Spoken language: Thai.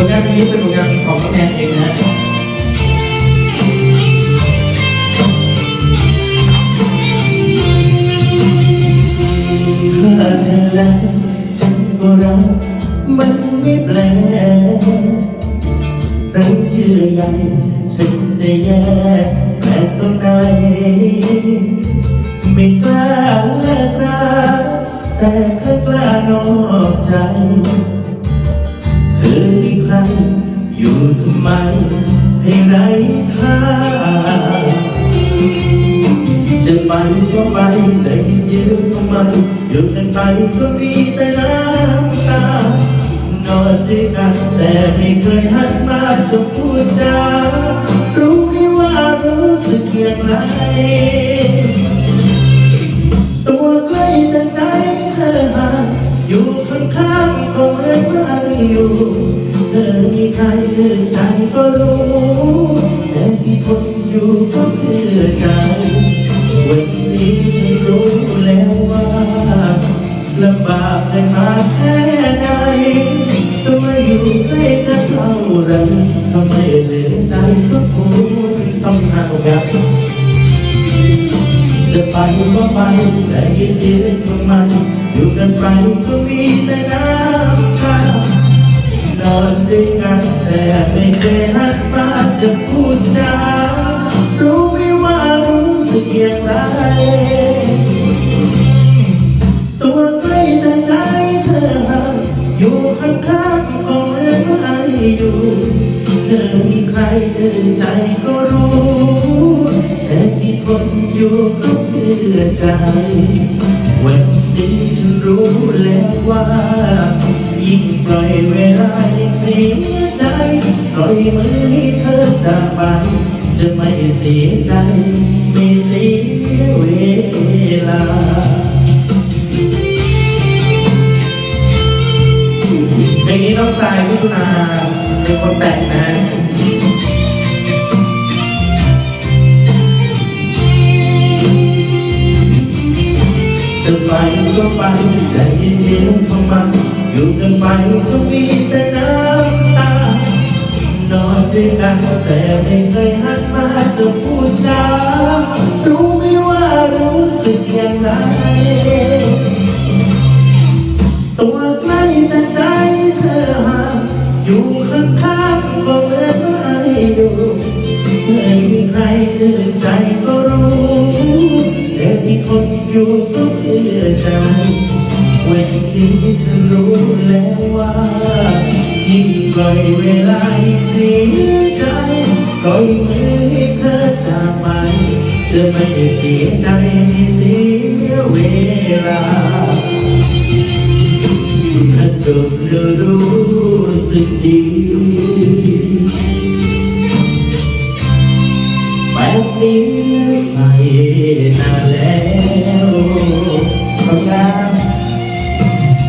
ผลงานเพลงนี้เป็นผลงานของน้องแนนเองนะฮะถ้าเธอรักฉันก็รักมันไม่แปลรักเยื่อใยฉันจะแยกแปลตรงไหนไม่กล้าเลิกรักแต่แค่กล้านอกใจ อยู่ให้ไร้ค่าจะไปก็ไปใจยืนก็ไม่อยู่กันไปก็มีแต่น้ำตานอนด้วยกันแต่ไม่เคยหันมาจะพูดจารู้ไหมว่ารู้สึกอย่างไรตัวใกล้แต่ใจเธอห่างอยู่ข้างๆก็เหมือนไม่อยู่ อยู่ก็เพื่อใจวันนี้ฉันรู้แล้วว่าลำบากกันมาแค่ไหนตัวอยู่ใกล้กันเท่าไรทำไมเหลือใจก็คงต้องห่างกันจะไปก็ไปใจเย็นๆก็ไม่อยู่กันไปก็มีแต่น้ำตานอนด้วยกันแต่ไม่เคยหันมาจะพูด ไรตัวใกล้แต่ใจเธอห่างอยู่ข้างๆก็เหมือนไม่อยู่ เธอมีใครเธอใจก็รู้ แต่ที่ทนอยู่ก็เพื่อใจ วันนี้ฉันรู้แล้วว่า ยิ่งปล่อยเวลายิ่งเสียใจ ปล่อยมือให้เธอจากไป จะไม่เสียใจ มิถุนาเป็นคนแต่งนะจะไปก็ไปใจเย็นๆเข้ามาอยู่กันไปก็มีแต่น้ำตานอนด้วยกันแต่ไม่เคยหันมาจะพูดจารู้ไหมว่ารู้สึกอย่างไรตัวใกล้แต่ใจ อยู่ข้างๆก็เหมือนไม่อยู่เมื่อมีใครเตือนใจก็รู้แต่ที่คนอยู่ก็เพื่อใจวันนี้ฉันรู้แล้วว่ายิ่งปล่อยเวลาเสียใจปล่อยมือให้เธอจากไปจะไม่เสียใจไม่เสียเวลาถ้าจบแล้วรู้ สึกดีแบบนี้ไปนานแล้วขอบคุณครับ